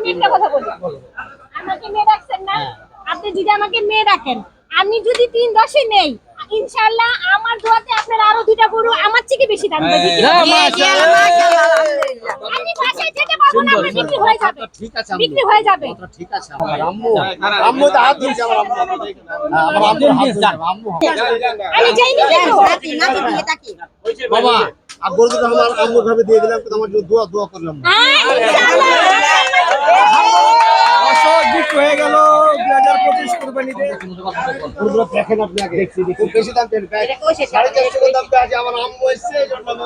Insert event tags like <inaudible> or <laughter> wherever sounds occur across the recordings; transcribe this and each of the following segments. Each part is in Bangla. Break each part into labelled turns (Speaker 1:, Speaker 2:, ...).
Speaker 1: আমি একটা কথা বলি। আমাকে মেয়ে ডাকছেন না? আপনি যদি আমাকে মেয়ে ডাকেন আমি যদি তিন দশে নেই ইনশাআল্লাহ আমার দোয়াতে আপনার আরও দুইটা গরু আমার থেকে বেশি দাম দেবে।
Speaker 2: হ্যাঁ,
Speaker 1: আমি বাসায় যেতে পারব না আমার বিক্রি হয়ে যাবে।
Speaker 3: ঠিক আছে
Speaker 1: বিক্রি হয়ে যাবে।
Speaker 3: ঠিক আছে আম্মু। আম্মু তো হাত ধরেছে আমার আম্মু হ্যাঁ, আমার আম্মু হাত আম্মু
Speaker 1: আমি যাইনি কিন্তু
Speaker 3: বাবা আর আমার আম্মু ভাবে দিয়ে দিলাম আমার জন্য দোয়া দোয়া করলাম।
Speaker 1: হ্যাঁ, ইনশাআল্লাহ।
Speaker 2: হয়ে গেল। দুই হাজার পঁচিশ কোরবানিতে।
Speaker 3: দেখেন আপনি আগে দেখছি খুব বেশি দাম দেন সাড়ে চারশো দাম দেওয়া আমার আম্মু এসছে এই জন্য আমি।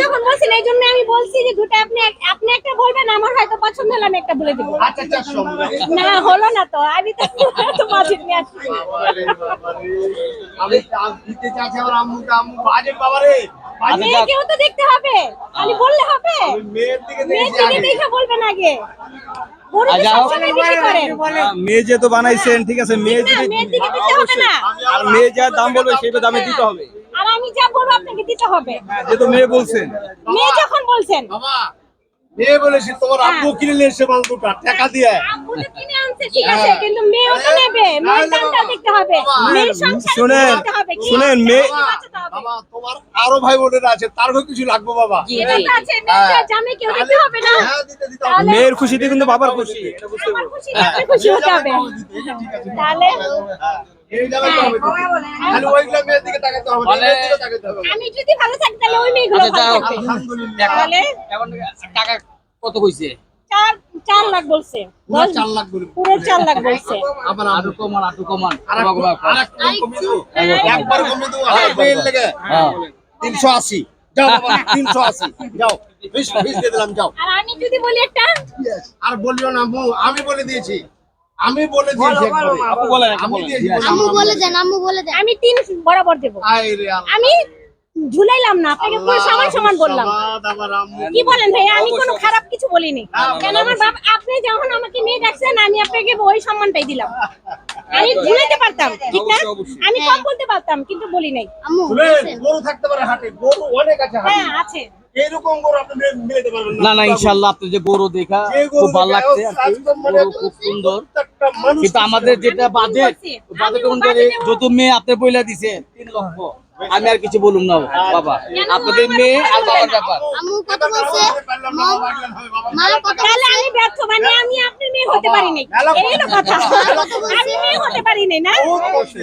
Speaker 1: যখন বলছেন এই জন্য বলছি যে দুটো আপনি আপনি একটা বলবেন আমার হয়তো পছন্দ হলে আমি একটা বলে দেবো।
Speaker 3: আচ্ছা চারশো
Speaker 1: না হলো না তো। আমি তো বাজেট নিয়ে আসছি।
Speaker 3: আমি দিতে চাচ্ছি আমার আম্মুকে। আম্মু বাজেট বাবারে। বাজেট
Speaker 1: মেয়েকেও তো দেখতে হবে। খালি বললে হবে।
Speaker 3: আমি মেয়ের দিকে
Speaker 1: মেয়ের
Speaker 3: দেখেছি
Speaker 1: দিকে
Speaker 3: আগে।
Speaker 1: দেখে বলবেন আগে। তো
Speaker 2: আচ্ছা, মেয়ে যেহেতু বানাইছেন ঠিক আছে মেয়ে
Speaker 1: না
Speaker 2: যদি
Speaker 1: মেয়ের দিকে দিতে হবে না।
Speaker 2: আর মেয়ে যা দাম বলবে সেটা দামে দিতে হবে।
Speaker 1: আর আমি যা বলব আপনাকে দিতে হবে।
Speaker 2: যেহেতু মেয়ে বলছেন।
Speaker 1: মেয়ে যখন বলছেন।
Speaker 3: বাবা মেয়ে বলেছি তোমার আব্বু কিনে নিয়ে এসে মাল দুটা টাকা দিয়ে।
Speaker 1: আব্বু তো কিনে আনছে ঠিক আছে কিন্তু মেয়েও তো নেবে মেয়ের দামটা দেখতে হবে মেয়ের সংসার
Speaker 2: শুনেন,
Speaker 1: দেখতে হবে কি
Speaker 2: শুনেন, মেয়ে-
Speaker 3: তোমার আরও ভাই বোনেরা আছে তার কিছু লাগবে বাবা। হ্যাঁ।
Speaker 2: মেয়ের খুশিতে কিন্তু বাবার খুশি।
Speaker 1: হতে হবে। তাহলে
Speaker 3: হ্যাঁ, এই জায়গায় হবে দিতে। ওইগুলো মেয়ের দিকে তাকাতে হবে মেয়ের দিকে তাকাতে হবে।
Speaker 1: আমি যদি ভালো থাকি তাহলে ওই মেয়েগুলো ভালো থাকবে।
Speaker 3: আলহামদুলিল্লাহ।
Speaker 1: তাহলে?
Speaker 2: এখন টাকা কত কইছে?
Speaker 1: চার চার লাখ বলছে।
Speaker 3: চার লাখ বলি।
Speaker 1: পুরো চার লাখ বলছে।
Speaker 3: আবার
Speaker 2: আটু কমান আটু কমান।
Speaker 3: আর এক- আর এক কম কমিয়ে দেবো। একবার কমিয়ে দেবো, মেয়ের লেগে। তিনশো আশি। যাও তিনশো আশি। যাও। বিশ বিশ দিয়ে দিলাম যাও।
Speaker 1: আর আমি যদি বলি একটা?
Speaker 3: আর বলিও না আমি বলে দিয়েছি। আমি বলে দিয়েছি
Speaker 2: আপু বলেন
Speaker 3: আমি
Speaker 4: আম্মু বলে দেন আম্মু বলে দেন।
Speaker 1: আমি তিন বরাবর দেবো। আমি ঝুলাইলাম না আপনাকে পুরো সমান সমান বললাম। কি বলেন ভাই আমি কোনো খারাপ কিছু বলিনি। কেন আমার বাপ আপনি যখন আমাকে নিয়ে ডাকছেন আমি আপনাকে ওই সম্মানটাই দিলাম। আমি ঝুলাইতে পারতাম ঠিক না। আমি কম বলতে পারতাম কিন্তু বলি নাই।
Speaker 4: আম্মু
Speaker 3: গরু থাকতে পারে হাটে গরু অনেক আছে
Speaker 1: হ্যাঁ আছে।
Speaker 3: এইরকম গরু আপনি মিলাতে পারবেন
Speaker 2: না। না ইনশাআল্লাহ আপনি যে গরু দেখা খুব ভালো লাগছে। আর কি।
Speaker 3: একদম মানে
Speaker 2: গরু খুব সুন্দর। কিন্তু আমাদের যেটা
Speaker 1: আমি
Speaker 2: বাজেট বাজেট অনুযায়ী যত মেয়ে আপনি বইলা দিছে তিন লক্ষ। আমি আর কিছু বলুম না বাবা। আপনাদের মেয়ে আর বাবার ব্যাপার।
Speaker 1: আমি ব্যর্থ মানে আমি আপনার মেয়ে হতে পারি নাই এই হলো কথা। আমি মেয়ে হতে পারি নাই না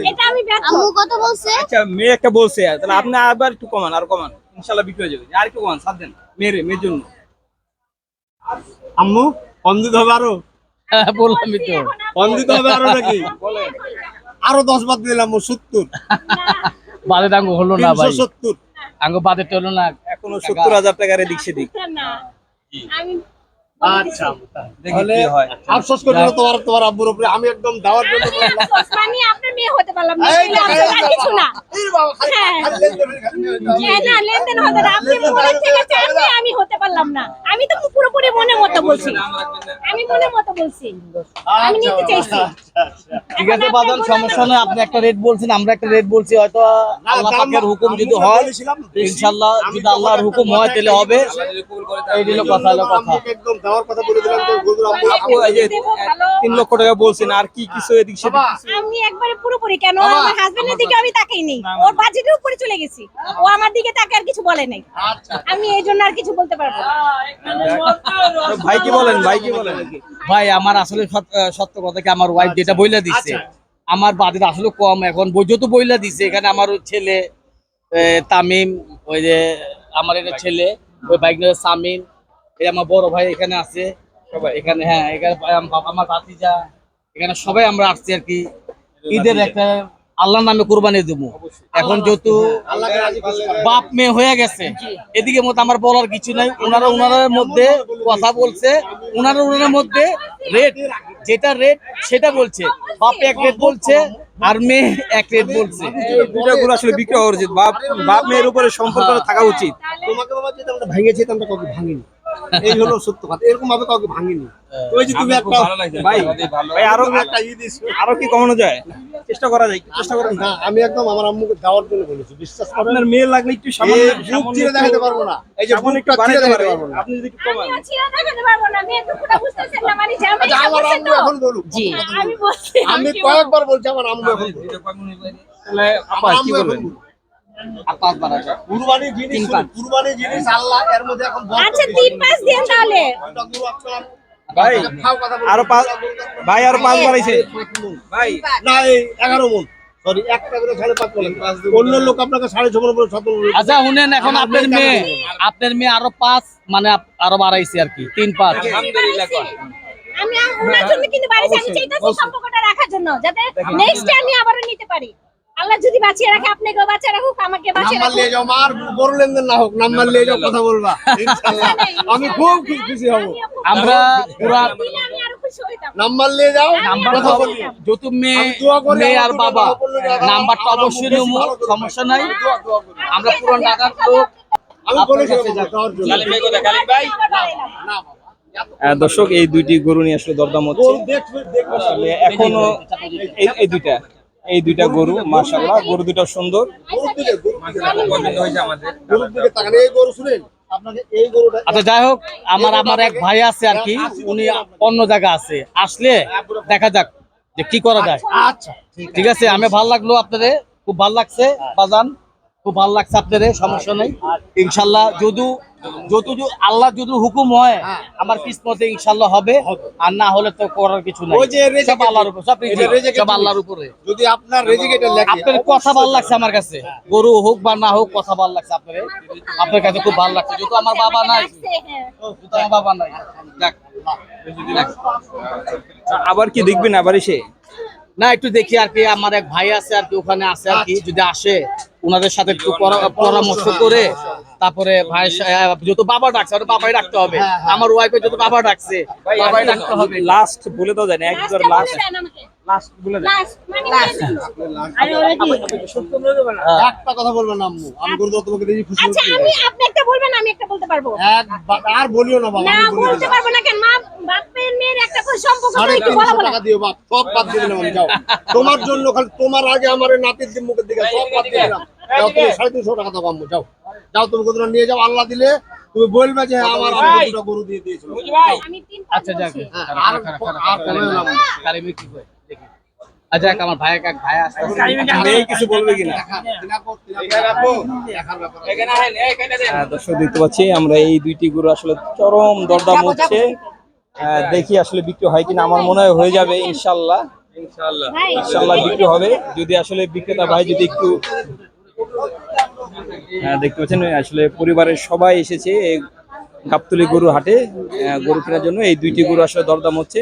Speaker 1: এটা আমি ব্যর্থ।
Speaker 4: আম্মু কত বলছে।
Speaker 2: আচ্ছা মেয়ে একটা বলছে তাহলে আপনি আবার একটু কমান আর কমান। ইনশাআল্লাহ বিক্রি হয়ে যাবে। আর কেউ কমান সাত দেন। মেয়ের মেয়ের জন্য।
Speaker 3: আম্মু কম দিতে হবে আরও?
Speaker 2: হ্যাঁ বললামই তো।
Speaker 3: কম দিতে হবে আরও নাকি? আরও দশ বাদ দিলাম সত্তর।
Speaker 2: বাদে আঙ্গ হলো না ভাই।
Speaker 3: সত্তর।
Speaker 2: আঙ্গ বাদে হলো না।
Speaker 3: এখনও সত্তর হাজার টাকার এদিক সেদিক।
Speaker 1: না। আমি
Speaker 3: আচ্ছা
Speaker 2: দেখি
Speaker 3: আফসোস করি না তোমার তোমার আব্বুর উপরে। আমি একদম দেওয়ার জন্য
Speaker 1: মানে আপনার মেয়ে হতে পারলাম না। কিছু না। না লেনদেন না আপনি থেকে চাইলে আমি হতে পারলাম না। আমি তো পুরোপুরি মনে মতো বলছি। আমি মনে মতো বলছি। আমি নিতে চাইছি।
Speaker 3: আচ্ছা, আচ্ছা।
Speaker 2: ঠিক আছে বাজান সমস্যা নয়। আপনি একটা রেট বলছেন আমরা একটা রেট বলছি। হয়তো
Speaker 3: না,
Speaker 2: আল্লাহ পাকের হুকুম যদি হয়। ইনশাআল্লাহ যদি আল্লাহর হুকুম হয় তাহলে হবে। এই দিল কথা হলো কথা।
Speaker 3: একদম দেওয়ার কথা বলে দিলাম তো
Speaker 2: আপু এই যে
Speaker 1: দেবো
Speaker 2: লক্ষ টাকা বলছেন আর কি কিছু এদিক সেদিক
Speaker 1: আমি একবারে পুরোপুরি কেন? আমার হাজবেন্ডের দিকে আমি তাকাই নেই ওর বাজেটের উপরে চলে গেছি। ও আমার দিকে তাকে আর কিছু বলে নাই।
Speaker 3: আচ্ছা।
Speaker 1: আমি এই জন্য আর কিছু বলতে পারব
Speaker 2: ভাই কি বলেন ভাই কি বলেন? ভাই আমার আসলে সত্য কথা কি আমার ওয়াইফ যেটা বইলা দিচ্ছে
Speaker 3: আচ্ছা।
Speaker 2: আমার বাজেট আসলে কম। এখন বই- যত বইলা দিচ্ছে এখানে আমার ছেলে তামিম ওই যে আমার একটা ছেলে ওই বাইক সামিন এই আমার বড় ভাই এখানে আছে সবাই এখানে হ্যাঁ এখানে আমার ভাতিজা এখানে সবাই আমরা আসছি আর কি। ঈদের একটা আল্লাহর নামে কোরবানি দেবো। এখন যেহেতু। বাপ মেয়ে হয়ে গেছে এদিকে মতো আমার বলার কিছু নাই। ওনারা ওনাদের মধ্যে কথা বলছে ওনারা ওনাদের মধ্যে রেট যেটা রেট সেটা বলছে। বাপ এক রেট বলছে আর মেয়ে এক রেট বলছে।
Speaker 5: দুটা গরু আসলে বিক্রি হওয়া উচিত বাপ বাপ মেয়ের উপরে সম্পর্ক থাকা উচিত।
Speaker 3: তোমাকে বাবা যেটা আমরা ভেঙেছি আমরা কবে ভাঙিনি। এই হলো সত্য কথা। এরকম ভাবে কাউকে ভাঙিনি। ওই যে তুমি একটা
Speaker 5: ভাই ভাই
Speaker 3: আরও একটা ই দিছো
Speaker 5: আরও কি কমানো যায়? চেষ্টা করা যায় চেষ্টা করেন।
Speaker 3: না আমি একদম আমার আম্মুকে দেওয়ার জন্য বলেছি। বিশ্বাস করেন
Speaker 5: আপনার মেয়ে লাগলে একটু
Speaker 3: এই
Speaker 5: সামান্য
Speaker 3: বুক চিরে দেখাতে পারব না। এই যে
Speaker 5: একটু
Speaker 3: চিরে দেখাতে
Speaker 5: পারব
Speaker 3: না।
Speaker 5: আপনি যদি একটু কমান।
Speaker 1: ছিঁড়ে দেখাতে পারব না মেয়ে বুঝতেছেন না মানে যে আমি
Speaker 3: আচ্ছা আমার
Speaker 1: বলছেন
Speaker 3: আম্মু এখন বলুক।
Speaker 6: জি।
Speaker 1: আমি বলছি
Speaker 3: আমি কয়েকবার বলছি আমার আম্মু এখন বলুক।
Speaker 5: তাহলে আপা কি
Speaker 3: এখন
Speaker 5: বলবেন
Speaker 3: বলুক।
Speaker 2: আছে
Speaker 3: কুরবানি জিনিস কুরবানি জিনিস আল্লাহ এর মধ্যে এখন
Speaker 1: আচ্ছা তিন পাঁচ দিন তাহলে।
Speaker 3: ওইটা গুরু আপনার
Speaker 5: ভাই। আরও পাঁচ ভাই আরও পাঁচ বাড়াইছে। ভাই
Speaker 3: না এই এগারো মন সরি একটা করে সাড়ে পাঁচ বলেন অন্য লোক আপনাকে সাড়ে ছ মন বলে সতেরো
Speaker 2: আচ্ছা শুনেন এখন আপনার
Speaker 3: মেয়ে
Speaker 2: মেয়ে আপনার মেয়ে আরও পাঁচ মানে আরও বাড়াইছে আর কি। তিন পাঁচ।
Speaker 1: আমি ওনার জন্য কিন্তু বাড়িতে আমি চাইতেছি সম্পর্কটা রাখার জন্য যাতে নেক্সট আমি আবারও নিতে পারি। আল্লাহ যদি বাঁচিয়ে রাখে আপনাকেও বাঁচিয়ে রাখুক আমাকে বাঁচিয়ে
Speaker 3: নাম্বার
Speaker 1: রাখুক।
Speaker 3: নিয়ে যাও মার বড় লেনদেন না হোক নাম্বার নিয়ে যাও কথা বলবা। <laughs> ইনশাআল্লাহ আমি খুব খুব খুশি হব।
Speaker 2: আমরা। পুরা
Speaker 1: দিলে আমি আরও খুশি হইতাম
Speaker 3: নাম্বার নিয়ে যাও
Speaker 2: নাম্বার মেয়ে মেয়ে আর বাবা। নাম্বারটা অবশ্যই সমস্যা নাই। আমরা ঢাকার লোক।
Speaker 3: আমি না।
Speaker 5: দর্শক এই দুইটি গরু নিয়ে আসলে দরদাম হচ্ছে। এখনও এই এই দুইটা। এই দুইটা গরু মাশাআল্লাহ গরু দুটো সুন্দর।
Speaker 2: আচ্ছা যাই হোক আমার আমার এক ভাই আছে আর কি উনি অন্য জায়গা আছে। আসলে দেখা যাক যে কি করা যায়।
Speaker 3: আচ্ছা ঠিক
Speaker 2: ঠিক আছে আমি ভালো লাগল আপনাদের খুব ভালো লাগছে বাজান। খুব ভালো লাগছে আপনাদের সমস্যা নেই। ইনশাল্লাহ যদি যদি আল্লাহ যদি হুকুম হয় আমার কিসমতে ইনশাল্লাহ হবে। আর না হলে তো করার কিছু নাই।
Speaker 3: যে
Speaker 2: সব আল্লাহর উপর সব সব আল্লাহর উপরে।
Speaker 3: যদি আপনার
Speaker 2: কথা ভালো লাগছে আমার কাছে। গরু হোক বা না হোক কথা ভালো লাগছে আপনার। আপনার কাছে খুব ভালো লাগছে। যেহেতু আমার বাবা নাই।
Speaker 1: হ্যাঁ।
Speaker 2: আমার বাবা নাই।
Speaker 5: আবার কি দেখবেন আবার এসে?
Speaker 2: না একটু দেখি আর কি আমার এক ভাই আছে আর কি ওখানে আছে আর কি যদি আসে ওনাদের সাথে একটু পরামর্শ করে তারপরে ভাই যত বাবা ডাকছে আর বাবাই ডাকতে হবে। আমার ওয়াইফে যত বাবা ডাকছে বাবাই ডাকতে হবে।
Speaker 5: লাস্ট বলে দাও জানি একবার লাস্ট। লাস্ট বলে দেন।
Speaker 1: মানে?
Speaker 3: একটা কথা বলবেন না আম্মু। আমি তোমাকে দেখি খুশি
Speaker 1: আচ্ছা আমি আপনি একটা বলবেন আমি একটা বলতে পারব?
Speaker 3: এক আর বলিও না বাবা
Speaker 1: না বলতে পারব না কেন? মা বাপের মেয়ের একটা সম্পর্ক তো
Speaker 3: সাড়ে
Speaker 1: একটু বলা বলা।
Speaker 3: টাকা দিও বাপ সব বাদ দিয়ে দিলাম যাও। তোমার জন্য খালি তোমার আগে আমার নাতির দিন মুখের দিকে সব বাদ দিয়ে দিলাম। যাও তুমি সাড়ে তিনশো টাকা দাও আম্মু যাও। যাও তুমি গরুটা নিয়ে যাও আল্লাহ দিলে তুমি বলবে যে হ্যাঁ, আমার আম্মু দুটো গরু দিয়ে দিয়েছিল।
Speaker 1: আমি তিন
Speaker 2: আচ্ছা যাক
Speaker 3: হ্যাঁ, আর।
Speaker 2: কারিমি কি কয়? আচ্ছা আমার ভাই এক ভাই আসছে
Speaker 5: কিছু বলবে কিনা? দর্শক দেখতে পাচ্ছি আমরা এই দুইটি গরু আসলে চরম দরদাম হচ্ছে। আহ, দেখি আসলে বিক্রি হয় কিনা আমার মনে হয় হয়ে যাবে ইনশাল্লাহ। ইনশাল্লাহ। বিক্রি হবে। যদি আসলে বিক্রেতা ভাই যদি একটু আহ, দেখতে পাচ্ছেন আসলে পরিবারের সবাই এসেছে এই গাবতলি গরু হাটে আহ, গরু কেনার জন্য। এই দুইটি গরু আসলে দরদাম হচ্ছে।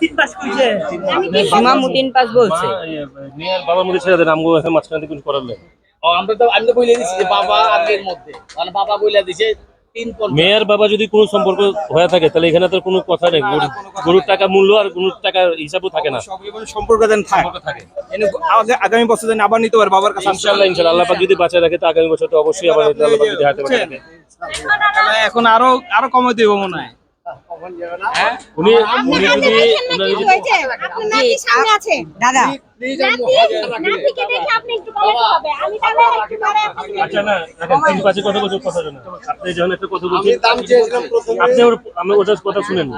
Speaker 2: তিন
Speaker 6: মামু বলছে।
Speaker 7: মেয়ের বাবার মধ্যে ছেড়ে দেন আমগো এখানে মাঝখানে কিছু করার নেই।
Speaker 2: আমরা তো আমি তো বইলে দিছি যে বাবা মধ্যে। মানে বাবা বইলা দিছে
Speaker 7: মেয়ের বাবা যদি কোনো সম্পর্ক হয়ে থাকে তাহলে এখানে তো কোনো কথা নেই। গরুর টাকা মূল্য আর গরুর টাকা হিসাবও থাকে না।
Speaker 5: সম্পর্ক যেন থাকে। আগামী বছর যেন আবার নিতে পারে বাবার কাছে।
Speaker 7: ইনশাল্লাহ ইনশাল্লাহ আল্লাহ যদি বাঁচায় রাখে তো আগামী বছর তো অবশ্যই আবার আল্লাহ যদি হাতে
Speaker 5: এখন আরও আরও কমে দেবো মনে হয়।
Speaker 7: উনি
Speaker 1: আপনি।
Speaker 6: দাদা।
Speaker 1: আপনাকে-
Speaker 7: আচ্ছা পাঁচে কথা ওটার শুনেন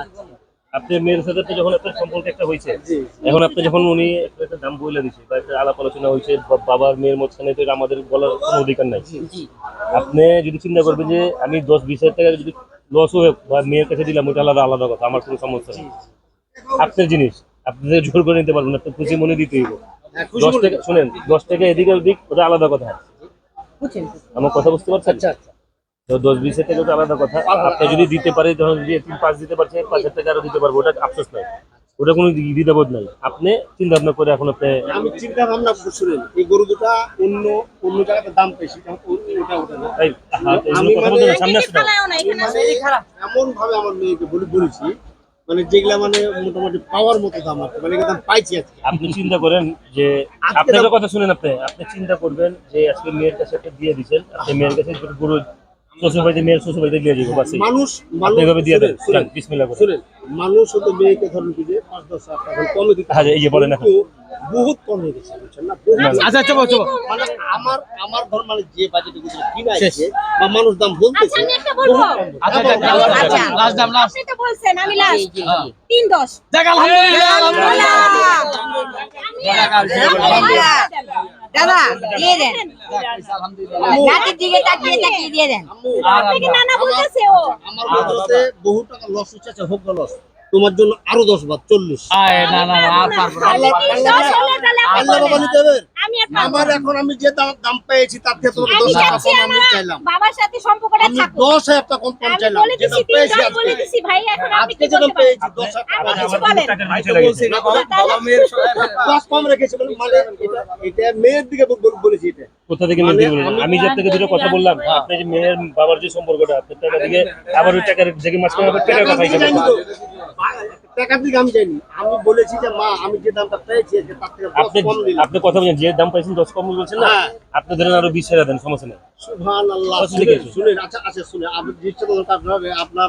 Speaker 7: আপনি মেয়ের সাথে তো যখন আপনার সম্পর্ক একটা হয়েছে এখন আপনি যখন উনি একটা একটা দাম বলে দিচ্ছে বা একটা আলাপ আলোচনা হয়েছে বাবার মেয়ের মধ্যখানে তো আমাদের বলার কোনো অধিকার নাই। আপনি যদি চিন্তা করবেন যে আমি দশ বিশ হাজার টাকা যদি লস হয়ে বা মেয়ের কাছে দিলাম ওটা আলাদা আলাদা কথা আমার কোনো সমস্যা নেই। আপনার জিনিস আপনি জোর করে নিতে পারবেন আপনার খুশি মনে দিতে হইব। দশ টাকা শুনেন দশ টাকা এদিক ওদিক ওটা আলাদা কথা। আমার কথা বুঝতে পারছেন? তো দশ বিশ হাজার টাকা ওটা আলাদা কথা। আপনি যদি দিতে পারে তখন যদি তিন পাঁচ দিতে পারছে পাঁচ হাজার টাকা আরও দিতে পারব ওটা আফসোস নাই ওটা কোনো দ্বি- দ্বিধাবোধ নাই। আপনি চিন্তা ভাবনা করে এখন আপনি
Speaker 3: আমি চিন্তা ভাবনা শুনেন এই গরু দুটা অন্য অন্য জায়গাতে দাম বেশি যেমন ওটা ওটা না।
Speaker 7: হ্যাঁ,
Speaker 3: মানে-
Speaker 7: সামনে আসতে
Speaker 3: মানে এমন ভাবে আমার মেয়েকে বলে বলেছি মানে যেগুলা মানে মোটামুটি পাওয়ার মতো দাম আছে মানে দাম পাইছি আজকে।
Speaker 7: আপনি চিন্তা করেন যে আপনার কথা শুনেন আপনি আপনি চিন্তা করবেন যে আজকে মেয়ের কাছে একটা দিয়ে দিচ্ছেন আপনি মেয়ের কাছে গরু শ্বশুর বাড়িতে মেয়ের শ্বশুর বাড়িতে দিয়ে দিব বাস।
Speaker 3: মানুষ
Speaker 7: আপনি এভাবে দিয়ে দেন। বিসমিল্লাহ করে।
Speaker 3: শুনেন মানুষ হতো মেয়েকে ধরেন কি যে পাঁচ দশ হাজার টাকা কমে দিতে
Speaker 7: হ্যাঁ, এই যে বলেন এখন।
Speaker 3: বহুত কম হয়ে গেছে বুঝছেন না?
Speaker 2: আচ্ছা চলো চলো
Speaker 3: মানে আমার আমার ধর মানে যে বাজেটে গুলো কিনা আছে বা মানুষ দাম বলতেছে
Speaker 1: আচ্ছা, আমি একটা বলব।
Speaker 2: আচ্ছা আচ্ছা লাস্ট দাম লাস্ট
Speaker 1: আপনি তো বলছেন আমি লাস্ট তিন দশ।
Speaker 2: যাক আলহামদুলিল্লাহ। আলহামদুলিল্লাহ
Speaker 6: দাদা দিয়ে দেন।
Speaker 2: আলহামদুলিল্লাহ।
Speaker 6: নাতির দিকে তাকিয়ে তাকিয়ে দিয়ে দেন।
Speaker 3: আম্মু,
Speaker 1: আপনাকে নানা বলতেছে ও।
Speaker 3: আমার বলতেছে বহু টাকা লস হচ্ছে আচ্ছা হোক লস তোমার জন্য আরও দশ বার চল্লিশ। আমার এখন আমি যে দাম পেয়েছি তার থেকে দশ হাজার আমি চাইলাম আমি চাইলাম <laughs> এটা মেয়ের দিকে এটা।
Speaker 7: কোথা থেকে
Speaker 3: আমি
Speaker 7: দুটো কথা বললাম আপনি যে মেয়ের বাবার যে সম্পর্কটা আপনার আবার ওই টাকার
Speaker 3: টাকা দিকে আমি জানি। আমি বলেছি যে মা আমি যে দামটা পেয়েছি আজকে তার থেকে
Speaker 7: আপনি
Speaker 3: কম দিলাম।
Speaker 7: আপনি কথা বলছেন যে দাম পাইছেন দশ কম বলছেন না?
Speaker 3: হ্যাঁ।
Speaker 7: আপনি ধরেন আরও বিশ হাজার দেন সমস্যা নেই।
Speaker 3: সুবহানাল্লাহ। শুনেন আচ্ছা আচ্ছা শুনে হবে। আপনার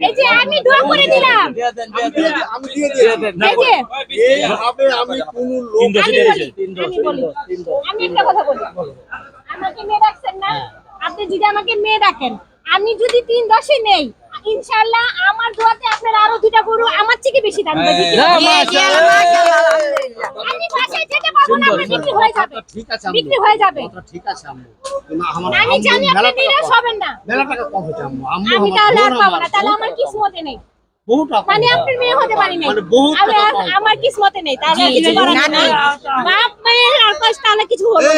Speaker 1: এই যে আমি দোয়া করে দিলাম।
Speaker 2: দিয়ে দেন দিয়ে
Speaker 3: আমি দিয়ে
Speaker 2: দেন
Speaker 3: দিই, আমি দিয়ে দিই
Speaker 1: এই যে
Speaker 3: আমি কোন লোক
Speaker 1: আমি বলি, আমি একটা কথা বলি। আমাকে মেয়ে রাখছেন না? আপনি যদি আমাকে মেয়ে ডাকেন আমি যদি তিন দশে নেই ইনশাআল্লাহ আমার দোয়াতে আপনার আরও দুটা গরু আমার থেকে বেশি দাম দেবে বিক্রি
Speaker 2: হ্যাঁ, মাশাআল্লাহ।
Speaker 1: আমি বাসায় যেতে পারব না আমার বিক্রি হয়ে যাবে।
Speaker 3: ঠিক আছে আম্মু।
Speaker 1: বিক্রি হয়ে যাবে।
Speaker 3: ঠিক আছে আম্মু।
Speaker 1: আমি জানি আপনি নিরাশ হবেন না।
Speaker 3: মেলা টাকা কম হয়েছে আম্মু। আম্মু
Speaker 1: আমি তাহলে আর পাবো না। তাহলে আমার নেই। মানে আপনার মেয়ে হতে পারি নাই।
Speaker 3: মানে।
Speaker 1: আমার কিসমতে নেই। তাহলে কিছু করার
Speaker 6: না,
Speaker 1: বাপ মায়ের আর কষ্ট তাহলে কিছু হলো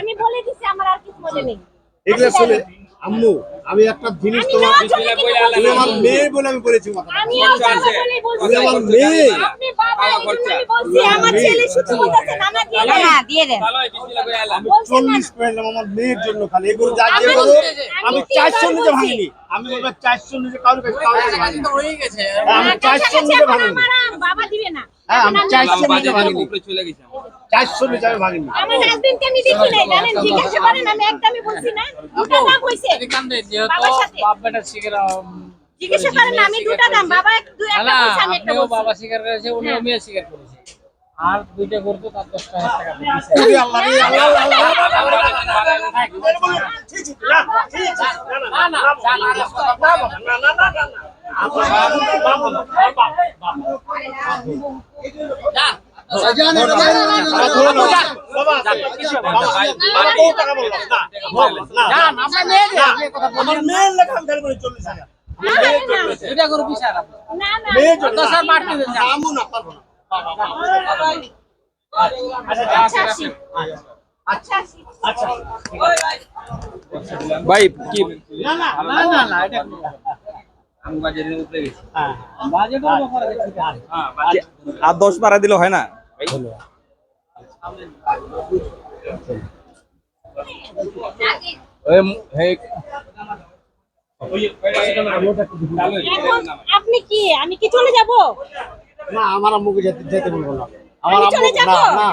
Speaker 1: আমি বলে দিছি আমার আর কিসমতে নেই।
Speaker 3: এগুলো শুনে আম্মু আমি একটা জিনিস তোমার আমার মেয়ে বলে আমি বলেছি তুমি আমার মেয়ে। চল্লিশ আমার মেয়ের জন্য
Speaker 1: আমি
Speaker 3: চারশো নিজে ভাঙিনি। আমি চারশো নিজে আমি চারশো নিজে ভাঙিনি। হ্যাঁ আমি চারশো নিজে ভাঙিনি। চারশো আমি ভাঙিনি
Speaker 1: আমার হাজবেন্ডকে আমি দেখি নাই জানেন জিজ্ঞাসা করেন আমি একদমই বলছি না দুটা দাম হইছে বাবার সাথে জিজ্ঞাসা করেন আমি দুটা দাম বাবা এক- দু একটা বলছে আমি একটা বলছি
Speaker 8: বাবা স্বীকার করেছে উনিও মেয়ে স্বীকার করেছে আর দুইটা করতো তার দশটা হাজার টাকা দিয়েছে
Speaker 3: আল্লাহ আল্লাহ, আল্লাহ, আল্লাহ, আল্লাহ, আল্লাহ, আল্লাহ, আল্লাহ। ঠিক, ঠিক, না, ঠিক, ঠিক, না, না, না,
Speaker 2: ভাই কি?
Speaker 8: আর
Speaker 3: হ্যাঁ।
Speaker 5: দশ বারা দিলে হয় না?
Speaker 2: হে।
Speaker 1: আপনি কি? আমি কি চলে যাব?
Speaker 3: না, আমার আম্মুকে যেতে যেতে বলব না। আমার আম্মু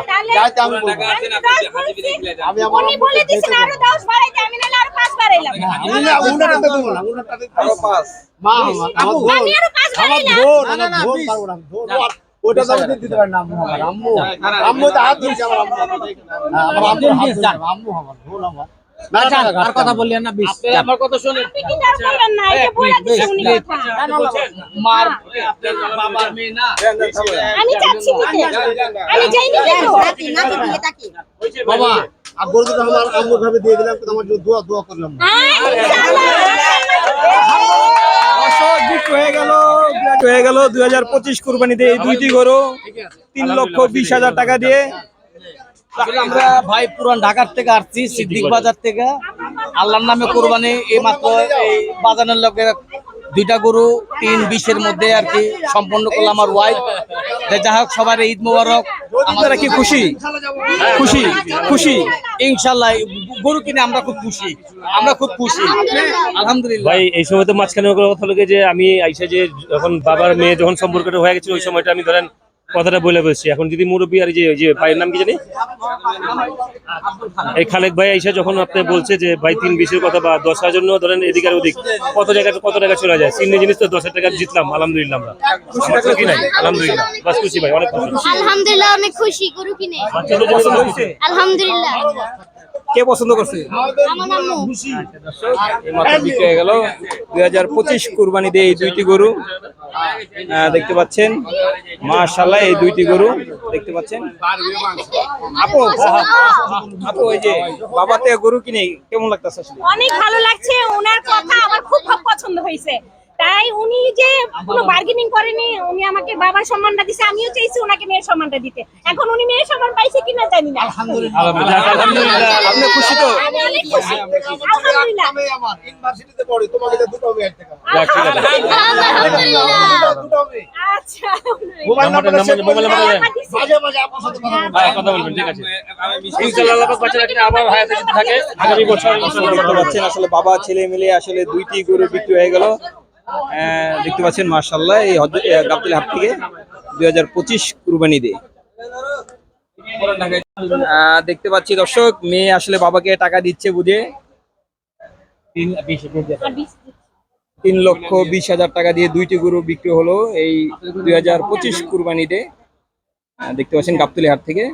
Speaker 3: না না যাইতে আমি বলব
Speaker 1: আমি দশ বলছি।
Speaker 3: আমি আমার
Speaker 1: উনি বলে দিয়েছেন আরও দশ বাড়াইতে আমি নাহলে আরও পাঁচ বাড়াইলাম।
Speaker 3: আমি না। উনারটা দেবো না। উনারটা দেবো মা আমার আমার বোন
Speaker 1: আমি
Speaker 3: আমার বোন আমার বোন পারব না বোন আর ওটা দিতে না আম্মু আমার আম্মু। আম্মু তো হাত আমার আম্মু। হ্যাঁ, আমার আম্মু আমার ভুল আমার। আচ্ছা,
Speaker 8: আর কথা না
Speaker 2: আমার কথা
Speaker 3: আমার জন্য দোয়া দোয়া করলাম।
Speaker 5: হয়ে গেল হয়ে গেল। দুই হাজার পঁচিশ কুরবানিতে এই দুইটি গরু, তিন লক্ষ বিশ হাজার টাকা দিয়ে।
Speaker 2: আমরা ভাই পুরান ঢাকার থেকে আসছি, সিদ্দিক বাজার থেকে। আল্লাহর নামে কোরবানি, এই মাত্র এই বাজানের লোকে দুইটা গরু তিন বিশের মধ্যে আর কি সম্পন্ন করল আমার ওয়াইফ যা হোক সবার ঈদ মোবারক।
Speaker 5: আপনারা কি খুশি? খুশি? খুশি?
Speaker 2: ইনশাল্লাহ গরু কিনে আমরা খুব খুশি। আমরা খুব খুশি। আলহামদুলিল্লাহ।
Speaker 7: ভাই এই সময় তো মাঝখানে কথা লাগে যে আমি আইসা যে যখন বাবার মেয়ে যখন সম্পর্কটা হয়ে গেছে ওই সময়টা আমি ধরেন কথাটা বলে বলছি। এখন যদি মুরব্বী আর এই যে যে ভাইয়ের নাম কি জানি? এই খালেক ভাই আইসা যখন আপনি বলছে যে ভাই তিন বিশের কথা বা দশ হাজার জন্য ধরেন এদিক আর ওদিক কত জায়গা কত টাকা চলে যায়? সিন্নি জিনিস তো দশ হাজার টাকা জিতলাম আলহামদুলিল্লাহ আমরা। আমার তো কি নাই? আলহামদুলিল্লাহ। বাস খুশি ভাই অনেক খুশি।
Speaker 4: আলহামদুলিল্লাহ অনেক খুশি গরু কিনে। আলহামদুলিল্লাহ।
Speaker 5: কে পছন্দ করছে? বিক্রি হয়ে গেল। দুই হাজার পঁচিশ কুরবানিতে এই দুইটি গরু দেখতে পাচ্ছেন। মাশাল্লাহ এই দুইটি গরু দেখতে পাচ্ছেন। আপু আপু এই যে বাবা থেকে গরু কিনে কেমন লাগতেছে
Speaker 1: অনেক ভালো লাগছে ওনার কথা আমার খুব খুব পছন্দ হয়েছে। তাই উনি যে কোনো বার্গেনিং করেনি উনি আমাকে বাবার সম্মানটা দিছে আমিও চাইছি ওনাকে মেয়ের সম্মানটা দিতে। এখন উনি মেয়ের সম্মান পাইছে কিনা জানি না।
Speaker 5: আপনি খুশি তো?
Speaker 1: আমি অনেক খুশি। আলহামদুলিল্লাহ।
Speaker 3: আমি আমার ইউনিভার্সিটিতে পড়ি তোমাকে দুটো মেয়ে থেকে
Speaker 7: যাক, ঠিক আছে।
Speaker 4: আলহামদুলিল্লাহ
Speaker 3: দুটো মেয়ে।
Speaker 1: আচ্ছা
Speaker 3: mobile number
Speaker 7: number mobile number
Speaker 3: মাঝে মাঝে আপনার সাথে কথা বলব।
Speaker 7: কথা বলবেন ঠিক আছে। ইনশাআল্লাহ আল্লাহ পাক আবার হায়াতে থাকে। আগামী বছর ইনশাআল্লাহ।
Speaker 5: দেখতে আসলে বাবা ছেলে মিলে আসলে দুইটি গরু বিক্রি হয়ে গেল। দেখতে পাচ্ছেন মার্শাল্লাহ এই গাবতলী হাট থেকে দুই হাজার পঁচিশ কুরবানি দিয়ে। দেখতে পাচ্ছি দর্শক, মেয়ে আসলে বাবাকে টাকা দিচ্ছে বুঝে।
Speaker 2: তিন
Speaker 5: লক্ষ বিশ হাজার টাকা দিয়ে দুইটি গরু বিক্রি হলো এই দুই হাজার পঁচিশ কুরবানিতে দেখতে পাচ্ছেন গাবতলী হাট থেকে।